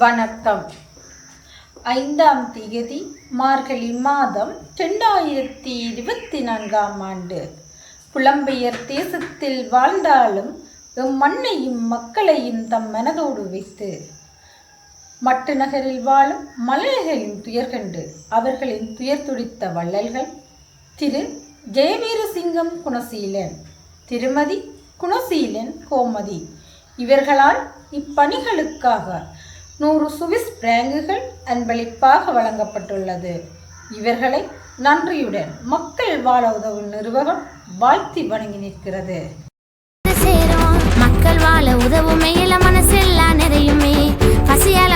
வணக்கம். ஐந்தாம் தேதி மார்கழி மாதம் ரெண்டாயிரத்தி இருபத்தி நான்காம் ஆண்டு. புலம்பெயர் தேசத்தில் வாழ்ந்தாலும் எம் மண்ணையும் மக்களையும் தம் மனதோடு வைத்து மட்டு நகரில் வாழும் மலையர்களின் துயர்கண்டு அவர்களின் துயர் துடித்த வள்ளல்கள் திரு. ஜெயவீரசிங்கம் குணசீலன் திருமதி குணசீலன் கோமதி இவர்களால் இப்பணிகளுக்காக நூறு சுவிஸ் பிராங்குகள் அன்பளிப்பாக வழங்கப்பட்டுள்ளது. இவர்களை நன்றியுடன் மக்கள் வாழ உதவும் நிறுவனம் வாழ்த்தி வணங்கி நிற்கிறது. மக்கள் வாழ உதவும். மனசெல்லாம் நிறையுமே. பசியால